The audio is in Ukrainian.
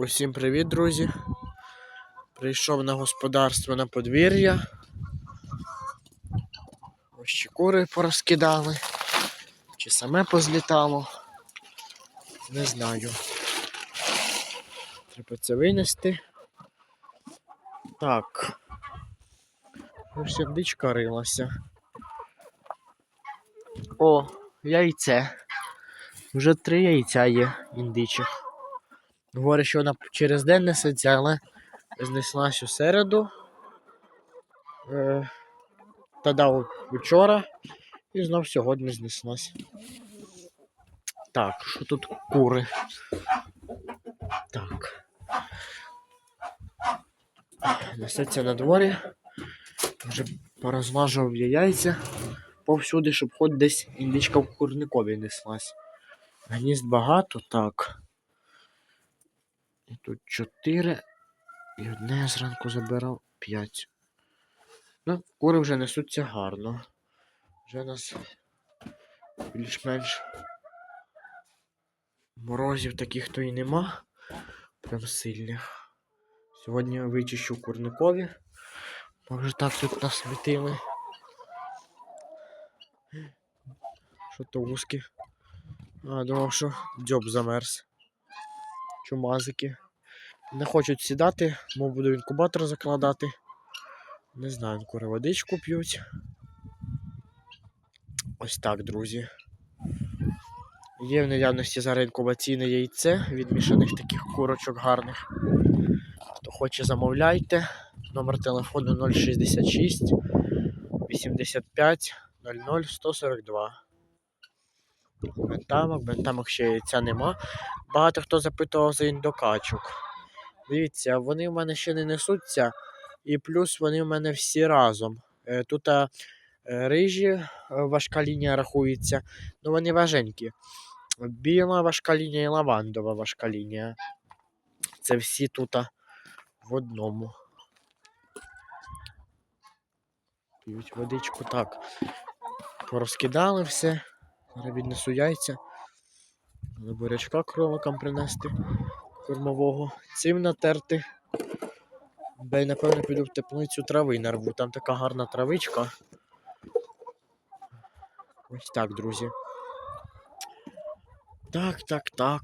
Усім привіт, друзі. Прийшов на господарство на подвір'я. Ось ще кури порозкидали. Чи саме позлітало. Не знаю. Треба це винести. Так. Ось сердечка рилася. О, яйце. Вже три яйця є індичих. Говорить, що вона через день несеться, але знеслась у середу. Е, та дав вчора і знов сьогодні знеслась. Так, що тут кури? Так. Несеться на дворі. Вже порозлажував я яйця повсюди, щоб хоч десь індичка в курникові неслась. Гнізд багато, так. І тут 4. І одне я зранку забирав 5. Ну, кури вже несуться гарно. Вже нас більш-менш морозів таких то і нема. Прям сильних. Сьогодні вичищу курникові. Може так тут насвітили. Що то вузькі. А, думав, що дзьоб замерз. Чумазики. Не хочуть сідати, мов буду інкубатор закладати. Не знаю, кури водичку п'ють. Ось так, друзі. Є в наявності зараз інкубаційне яйце від мішаних таких курочок гарних. Хто хоче, замовляйте. Номер телефону 066 85 00 142. Бентамок, бентамок ще яйця нема. Багато хто запитував за індокачок. Дивіться, вони в мене ще не несуться, і плюс вони в мене всі разом. Е, Тут е, рижі е, важка лінія рахується, ну вони важенькі. Біла важка лінія і лавандова важка лінія. Це всі тут в одному. П'ють водичку так. Порозкидали все. Зараз віднесу яйця. Але бурячка кроликам принести кормового. Цим натерти. Бо напевно, піду в теплицю трави нарву. Там така гарна травичка. Ось так, друзі. Так, так, так.